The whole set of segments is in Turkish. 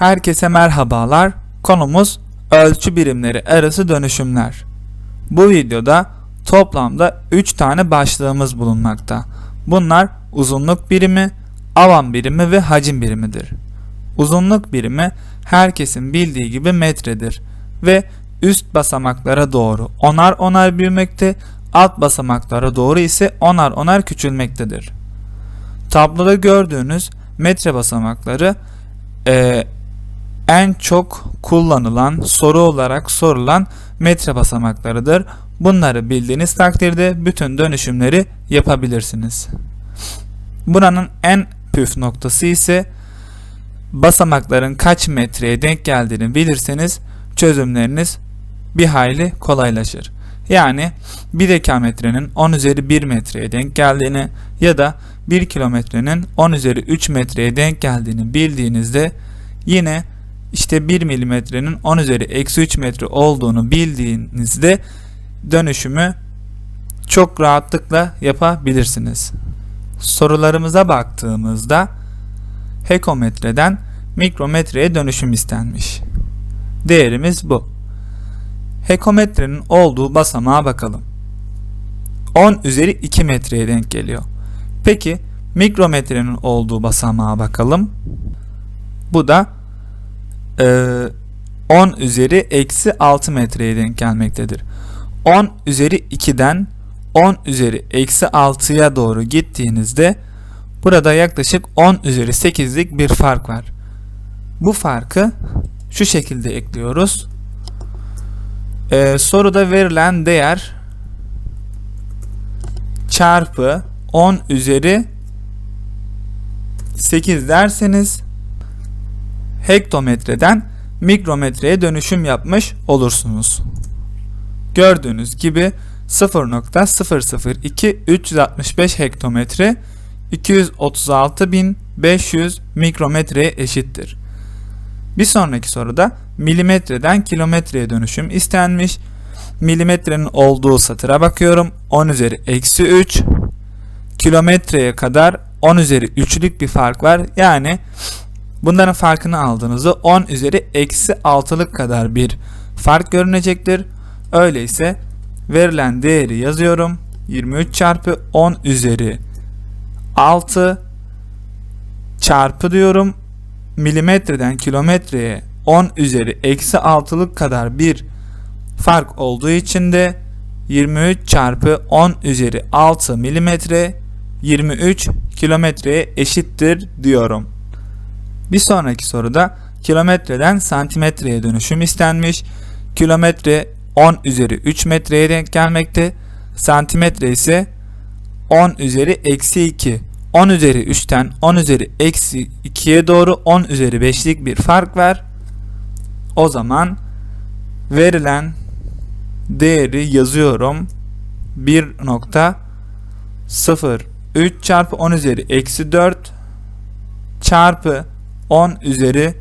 Herkese merhabalar. Konumuz ölçü birimleri arası dönüşümler. Bu videoda toplamda 3 tane başlığımız bulunmakta. Bunlar uzunluk birimi, alan birimi ve hacim birimidir. Uzunluk birimi herkesin bildiği gibi metredir ve üst basamaklara doğru onar onar büyümekte, alt basamaklara doğru ise onar onar küçülmektedir. Tabloda gördüğünüz metre basamakları en çok kullanılan soru olarak sorulan metre basamaklarıdır. Bunları bildiğiniz takdirde bütün dönüşümleri yapabilirsiniz. Buranın en püf noktası ise basamakların kaç metreye denk geldiğini bilirseniz çözümleriniz bir hayli kolaylaşır. Yani 1 dekametrenin 10 üzeri 1 metreye denk geldiğini ya da 1 kilometrenin 10 üzeri 3 metreye denk geldiğini bildiğinizde yine işte 1 milimetrenin 10 üzeri eksi 3 metre olduğunu bildiğinizde dönüşümü çok rahatlıkla yapabilirsiniz. Sorularımıza baktığımızda hekometreden mikrometreye dönüşüm istenmiş. Değerimiz bu. Hekometrenin olduğu basamağa bakalım. 10 üzeri 2 metreye denk geliyor. Peki mikrometrenin olduğu basamağa bakalım. Bu da 10 üzeri eksi 6 metreye denk gelmektedir. 10 üzeri 2'den 10 üzeri eksi 6'ya doğru gittiğinizde burada yaklaşık 10 üzeri 8'lik bir fark var. Bu farkı şu şekilde ekliyoruz. Ee, soruda verilen değer çarpı 10 üzeri 8 derseniz hektometreden mikrometreye dönüşüm yapmış olursunuz. Gördüğünüz gibi 0.002 hektometre 236.500 mikrometreye eşittir. Bir sonraki soruda milimetreden kilometreye dönüşüm istenmiş. Milimetrenin olduğu satıra bakıyorum. 10 üzeri eksi 3. Kilometreye kadar 10 üzeri 3'lük bir fark var. Yani bunların farkını aldığınızda 10 üzeri eksi 6'lık kadar bir fark görünecektir. Öyleyse verilen değeri yazıyorum. 23 çarpı 10 üzeri 6 çarpı diyorum milimetreden kilometreye 10 üzeri eksi 6'lık kadar bir fark olduğu için de 23 çarpı 10 üzeri 6 milimetre 23 kilometreye eşittir diyorum. Bir sonraki soruda kilometreden santimetreye dönüşüm istenmiş. Kilometre 10 üzeri 3 metreye denk gelmekte. Santimetre ise 10 üzeri eksi 2. 10 üzeri 3'ten 10 üzeri eksi 2'ye doğru 10 üzeri 5'lik bir fark var. O zaman verilen değeri yazıyorum. 1.03 çarpı 10 üzeri eksi 4 çarpı 10 üzeri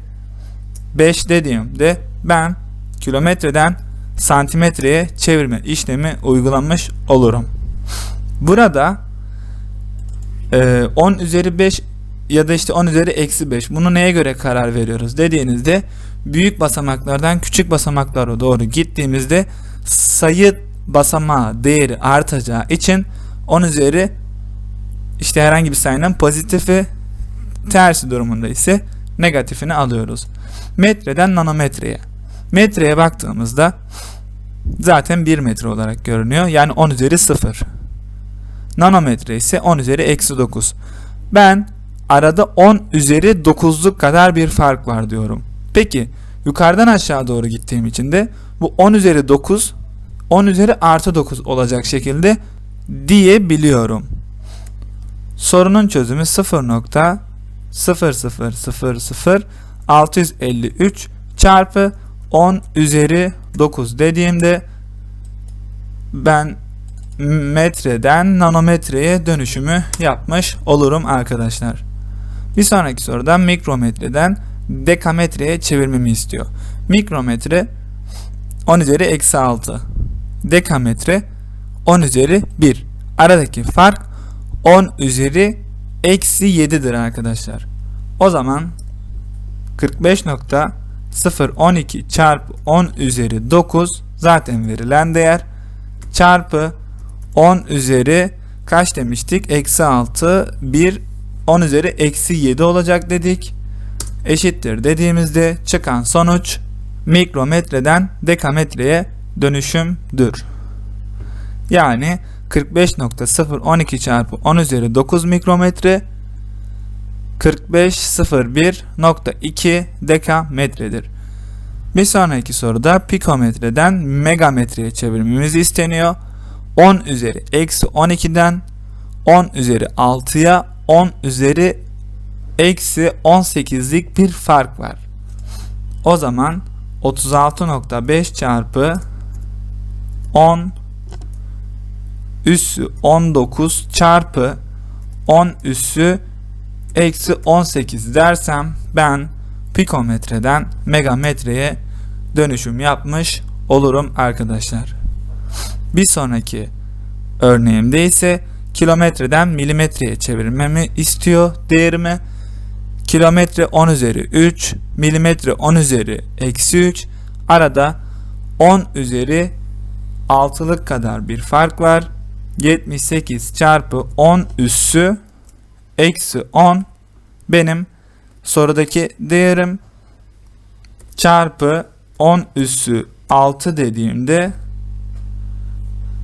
5 dediğimde ben kilometreden santimetreye çevirme işlemi uygulamış olurum. Burada e, 10 üzeri 5 ya da işte 10 üzeri eksi 5 bunu neye göre karar veriyoruz dediğinizde büyük basamaklardan küçük basamaklara doğru gittiğimizde sayı basamağı değeri artacağı için 10 üzeri işte herhangi bir sayının pozitifi tersi durumunda ise negatifini alıyoruz. Metreden nanometreye. Metreye baktığımızda zaten 1 metre olarak görünüyor. Yani 10 üzeri 0. Nanometre ise 10 üzeri eksi 9. Ben arada 10 üzeri 9'luk kadar bir fark var diyorum. Peki yukarıdan aşağı doğru gittiğim için de bu 10 üzeri 9 10 üzeri artı 9 olacak şekilde diyebiliyorum. Sorunun çözümü 0.0000653 çarpı 10 üzeri 9 dediğimde ben metreden nanometreye dönüşümü yapmış olurum arkadaşlar. Bir sonraki soruda mikrometreden dekametreye çevirmemi istiyor. Mikrometre 10 üzeri eksi 6. Dekametre 10 üzeri 1. Aradaki fark 10 üzeri eksi 7'dir arkadaşlar. O zaman 45.012 çarpı 10 üzeri 9 zaten verilen değer çarpı 10 üzeri kaç demiştik? Eksi 6 1 10 üzeri eksi 7 olacak dedik. Eşittir dediğimizde çıkan sonuç mikrometreden dekametreye dönüşümdür. Yani 45.012 çarpı 10 üzeri 9 mikrometre 4501.2 dekametredir. Bir sonraki soruda pikometreden megametreye çevirmemiz isteniyor. 10 üzeri eksi 12'den 10 üzeri 6'ya 10 üzeri eksi 18'lik bir fark var. O zaman 36.5 çarpı 10 üssü 19 çarpı 10 üssü eksi 18 dersem ben pikometreden megametreye dönüşüm yapmış olurum arkadaşlar. Bir sonraki örneğimde ise kilometreden milimetreye çevirmemi istiyor değerimi. Kilometre 10 üzeri 3, milimetre 10 üzeri eksi 3. Arada 10 üzeri 6'lık kadar bir fark var. 78 çarpı 10 üssü eksi 10 benim sorudaki değerim çarpı 10 üssü 6 dediğimde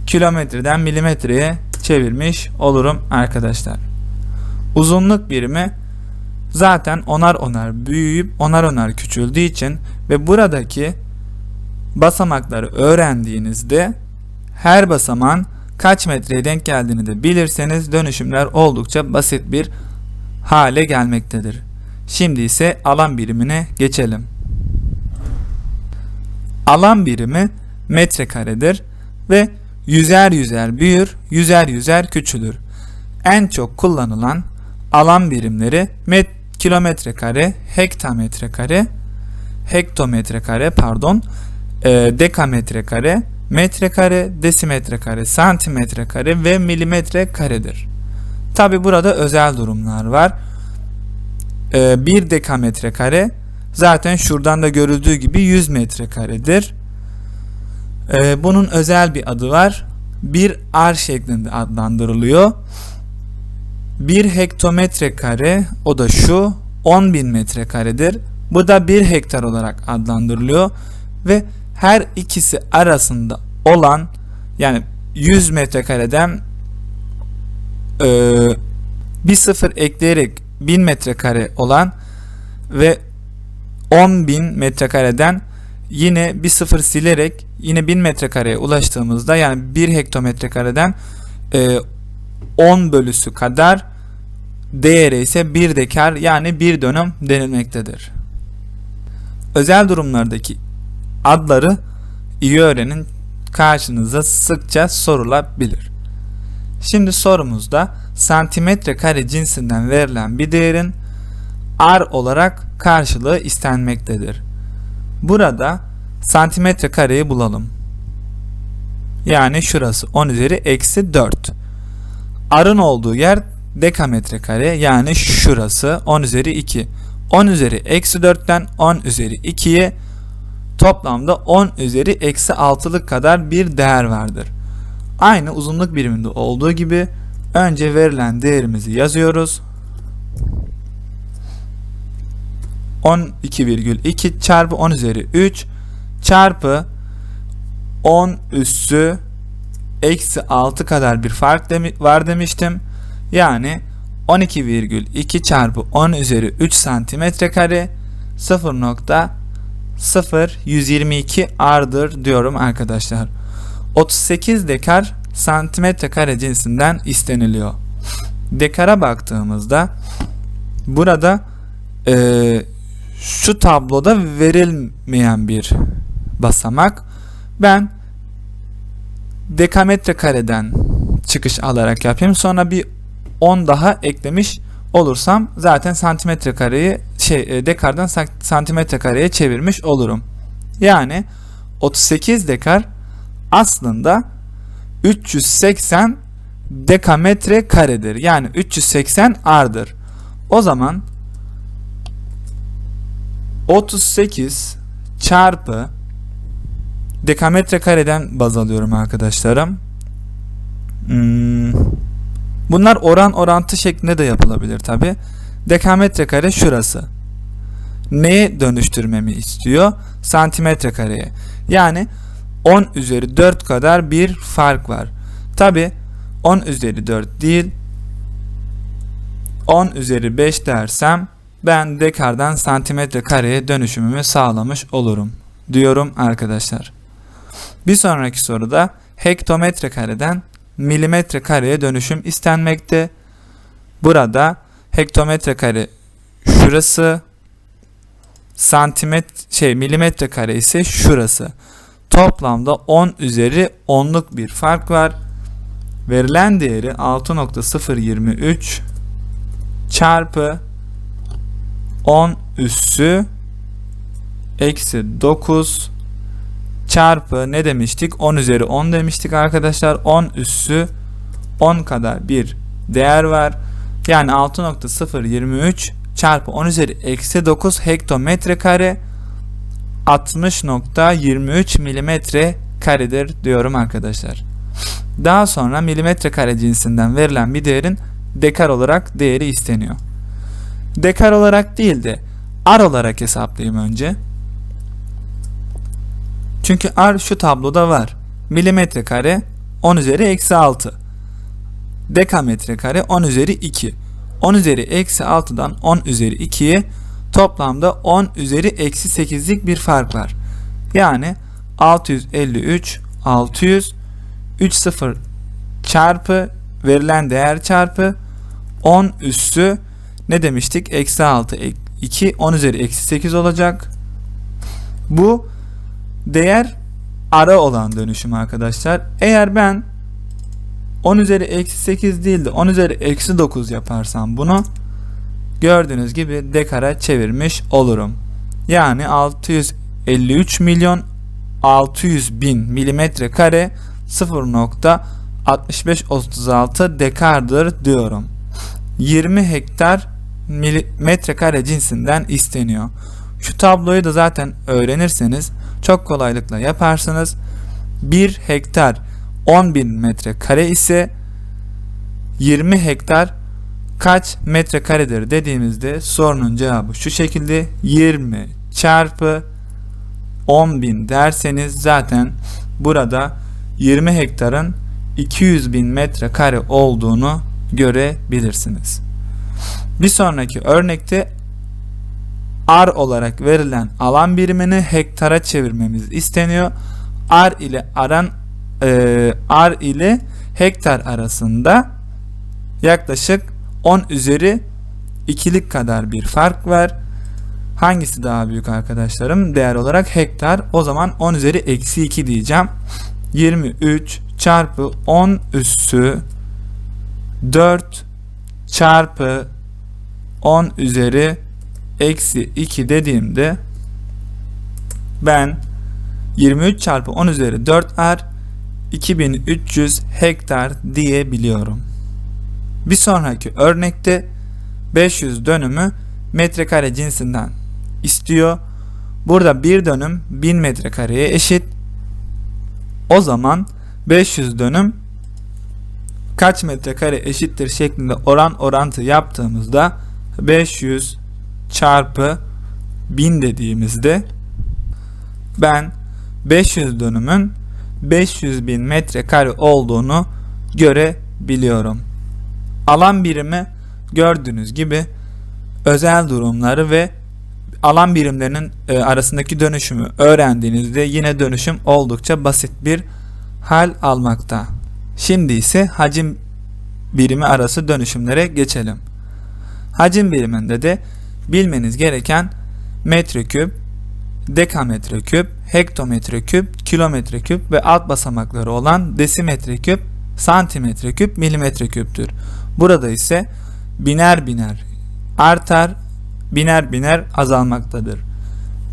kilometreden milimetreye çevirmiş olurum arkadaşlar. Uzunluk birimi zaten onar onar büyüyüp onar onar küçüldüğü için ve buradaki basamakları öğrendiğinizde her basaman kaç metreye denk geldiğini de bilirseniz dönüşümler oldukça basit bir hale gelmektedir. Şimdi ise alan birimine geçelim. Alan birimi metrekaredir ve yüzer yüzer büyür, yüzer yüzer küçülür. En çok kullanılan alan birimleri met kilometre kare, hektametre kare, hektometre kare pardon, e, dekametre kare, metrekare, desimetre kare, santimetre kare ve milimetre karedir. Tabi burada özel durumlar var. Ee, 1 dekametre kare zaten şuradan da görüldüğü gibi 100 metre karedir. Ee, bunun özel bir adı var. Bir ar şeklinde adlandırılıyor. 1 hektometre kare o da şu 10.000 metre karedir. Bu da 1 hektar olarak adlandırılıyor ve her ikisi arasında olan yani 100 metrekareden e, bir sıfır ekleyerek 1000 metrekare olan ve 10.000 metrekareden yine bir sıfır silerek yine 1000 metrekareye ulaştığımızda yani 1 hektometrekareden e, 10 bölüsü kadar değeri ise 1 dekar yani 1 dönüm denilmektedir. Özel durumlardaki adları iyi öğrenin karşınıza sıkça sorulabilir. Şimdi sorumuzda santimetre kare cinsinden verilen bir değerin r olarak karşılığı istenmektedir. Burada santimetre kareyi bulalım. Yani şurası 10 üzeri eksi 4. R'ın olduğu yer dekametre kare yani şurası 10 üzeri 2. 10 üzeri eksi 4'ten 10 üzeri 2'ye toplamda 10 üzeri eksi 6'lık kadar bir değer vardır. Aynı uzunluk biriminde olduğu gibi önce verilen değerimizi yazıyoruz. 12,2 çarpı 10 üzeri 3 çarpı 10 üssü eksi 6 kadar bir fark var demiştim. Yani 12,2 çarpı 10 üzeri 3 santimetre kare 0.0122 ardır diyorum arkadaşlar. 38 dekar santimetre kare cinsinden isteniliyor. Dekara baktığımızda burada e, şu tabloda verilmeyen bir basamak. Ben dekametre kareden çıkış alarak yapayım. Sonra bir 10 daha eklemiş olursam zaten santimetre kareyi şey e, dekardan santimetre kareye çevirmiş olurum. Yani 38 dekar aslında 380 dekametre karedir. Yani 380 ardır. O zaman 38 çarpı dekametre kareden baz alıyorum arkadaşlarım. Hmm, Bunlar oran orantı şeklinde de yapılabilir tabi. Dekametre kare şurası. Neye dönüştürmemi istiyor? Santimetre kareye. Yani 10 üzeri 4 kadar bir fark var. Tabi 10 üzeri 4 değil 10 üzeri 5 dersem ben dekardan santimetre kareye dönüşümümü sağlamış olurum diyorum arkadaşlar. Bir sonraki soruda hektometre kareden milimetre kareye dönüşüm istenmekte. Burada hektometre kare şurası santimetre şey milimetre kare ise şurası. Toplamda 10 üzeri 10'luk bir fark var. Verilen değeri 6.023 çarpı 10 üssü eksi 9 çarpı ne demiştik? 10 üzeri 10 demiştik arkadaşlar. 10 üssü 10 kadar bir değer var. Yani 6.023 çarpı 10 üzeri eksi 9 hektometre kare 60.23 milimetre karedir diyorum arkadaşlar. Daha sonra milimetre kare cinsinden verilen bir değerin dekar olarak değeri isteniyor. Dekar olarak değil de ar olarak hesaplayayım önce. Çünkü ar şu tabloda var. Milimetre kare 10 üzeri eksi 6. Dekametre kare 10 üzeri 2. 10 üzeri eksi 6'dan 10 üzeri 2'ye toplamda 10 üzeri eksi 8'lik bir fark var. Yani 653 600 3 0 çarpı verilen değer çarpı 10 üssü ne demiştik? Eksi 6 2 10 üzeri eksi 8 olacak. Bu değer ara olan dönüşüm arkadaşlar. Eğer ben 10 üzeri eksi 8 değil de 10 üzeri eksi 9 yaparsam bunu gördüğünüz gibi dekara çevirmiş olurum. Yani 653 milyon 600 bin milimetre kare 0.6536 dekardır diyorum. 20 hektar milimetre kare cinsinden isteniyor. Şu tabloyu da zaten öğrenirseniz çok kolaylıkla yaparsınız. 1 hektar 10.000 metre kare ise 20 hektar kaç metre karedir dediğimizde sorunun cevabı şu şekilde 20 çarpı 10.000 derseniz zaten burada 20 hektarın 200 bin metre kare olduğunu görebilirsiniz. Bir sonraki örnekte ar olarak verilen alan birimini hektara çevirmemiz isteniyor. Ar ile aran e, ar ile hektar arasında yaklaşık 10 üzeri ikilik kadar bir fark var. Hangisi daha büyük arkadaşlarım? Değer olarak hektar. O zaman 10 üzeri eksi 2 diyeceğim. 23 çarpı 10 üssü 4 çarpı 10 üzeri eksi 2 dediğimde ben 23 çarpı 10 üzeri 4 er 2300 hektar diyebiliyorum. Bir sonraki örnekte 500 dönümü metrekare cinsinden istiyor. Burada bir dönüm 1000 metrekareye eşit. O zaman 500 dönüm kaç metrekare eşittir şeklinde oran orantı yaptığımızda 500 çarpı 1000 dediğimizde ben 500 dönümün 500 bin metrekare olduğunu görebiliyorum. Alan birimi gördüğünüz gibi özel durumları ve alan birimlerinin e, arasındaki dönüşümü öğrendiğinizde yine dönüşüm oldukça basit bir hal almakta. Şimdi ise hacim birimi arası dönüşümlere geçelim. Hacim biriminde de bilmeniz gereken metreküp, dekametreküp, hektometreküp, kilometreküp ve alt basamakları olan desimetreküp, santimetreküp, milimetreküptür. Burada ise biner biner artar, biner biner azalmaktadır.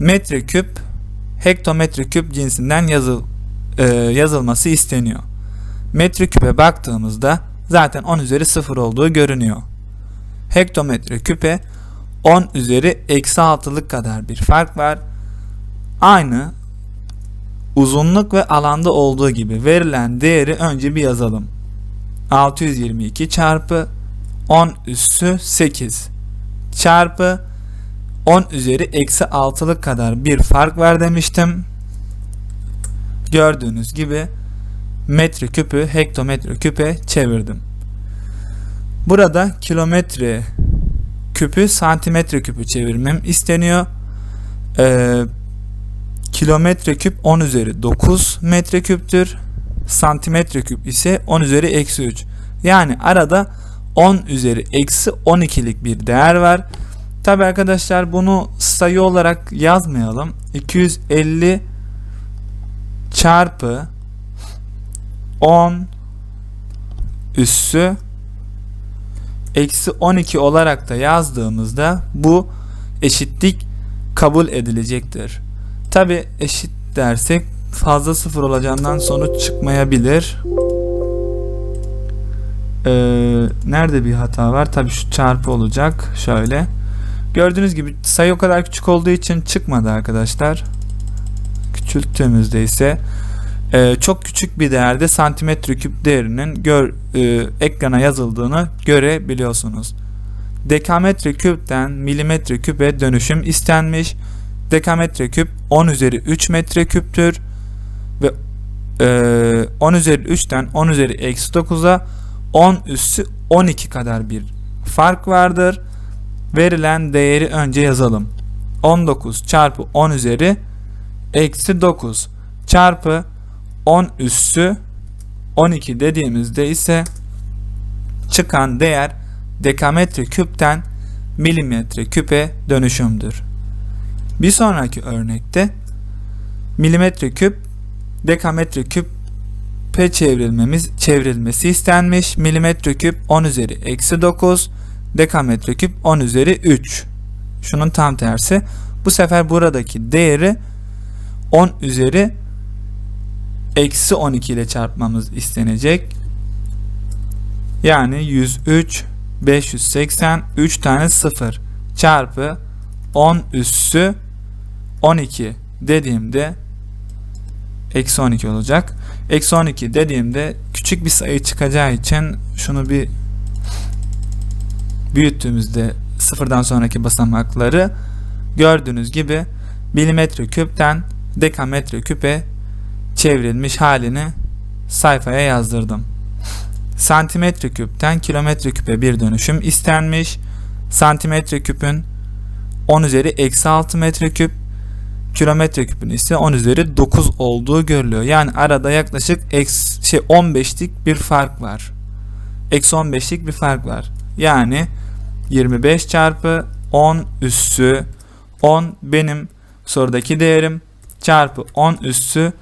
Metreküp, hektometreküp cinsinden yazıl, e, yazılması isteniyor. Metreküpe baktığımızda zaten 10 üzeri 0 olduğu görünüyor. Hektometre küpe 10 üzeri eksi 6'lık kadar bir fark var. Aynı uzunluk ve alanda olduğu gibi verilen değeri önce bir yazalım. 622 çarpı 10 üssü 8 çarpı 10 üzeri eksi 6'lık kadar bir fark var demiştim. Gördüğünüz gibi metre küpü hektometre küpe çevirdim. Burada kilometre küpü santimetre küpü çevirmem isteniyor. Ee, kilometre küp 10 üzeri 9 metre küptür. Santimetre küp ise 10 üzeri eksi 3. Yani arada 10 üzeri eksi 12'lik bir değer var. Tabi arkadaşlar bunu sayı olarak yazmayalım. 250 çarpı 10 üssü eksi 12 olarak da yazdığımızda bu eşitlik kabul edilecektir. Tabi eşit dersek fazla sıfır olacağından sonuç çıkmayabilir. Ee, nerede bir hata var? Tabi şu çarpı olacak. Şöyle. Gördüğünüz gibi sayı o kadar küçük olduğu için çıkmadı arkadaşlar. Küçülttüğümüzde ise e, çok küçük bir değerde santimetre küp değerinin gör, e, ekrana yazıldığını görebiliyorsunuz. Dekametre küpten milimetre küpe dönüşüm istenmiş. Dekametre küp 10 üzeri 3 metre küptür ve e, 10 üzeri 3'ten 10 üzeri eksi 9'a 10 üssü 12 kadar bir fark vardır. Verilen değeri önce yazalım. 19 çarpı 10 üzeri eksi 9 çarpı 10 üssü 12 dediğimizde ise çıkan değer dekametre küpten milimetre küpe dönüşümdür. Bir sonraki örnekte milimetre küp dekametre küpe çevrilmemiz çevrilmesi istenmiş. Milimetre küp 10 üzeri eksi 9 dekametre küp 10 üzeri 3. Şunun tam tersi. Bu sefer buradaki değeri 10 üzeri eksi 12 ile çarpmamız istenecek. Yani 103 580 3 tane 0 çarpı 10 üssü 12 dediğimde eksi 12 olacak. Eksi 12 dediğimde küçük bir sayı çıkacağı için şunu bir büyüttüğümüzde sıfırdan sonraki basamakları gördüğünüz gibi milimetre küpten dekametre küpe çevrilmiş halini sayfaya yazdırdım. Santimetre küpten kilometre küpe bir dönüşüm istenmiş. Santimetre küpün 10 üzeri eksi 6 metre küp kilometre küpün ise 10 üzeri 9 olduğu görülüyor. Yani arada yaklaşık eksi, şey 15'lik bir fark var. Eksi 15'lik bir fark var. Yani 25 çarpı 10 üssü 10 benim sorudaki değerim çarpı 10 üssü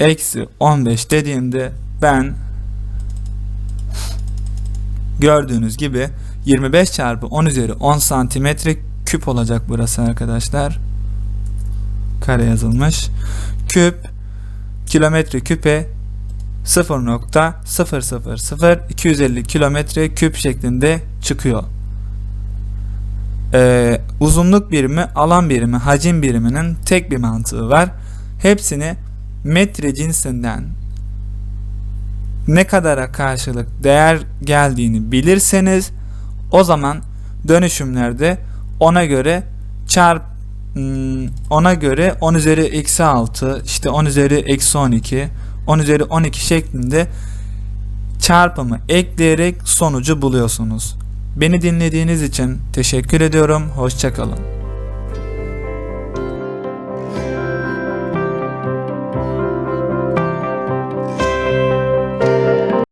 eksi 15 dediğimde ben gördüğünüz gibi 25 çarpı 10 üzeri 10 santimetre küp olacak burası arkadaşlar. Kare yazılmış. Küp kilometre küpe 0.000250 kilometre küp şeklinde çıkıyor. Ee, uzunluk birimi, alan birimi, hacim biriminin tek bir mantığı var. Hepsini metre cinsinden ne kadara karşılık değer geldiğini bilirseniz o zaman dönüşümlerde ona göre çarp hmm, ona göre 10 üzeri eksi 6 işte 10 üzeri eksi 12 10 üzeri 12 şeklinde çarpımı ekleyerek sonucu buluyorsunuz. Beni dinlediğiniz için teşekkür ediyorum. Hoşçakalın.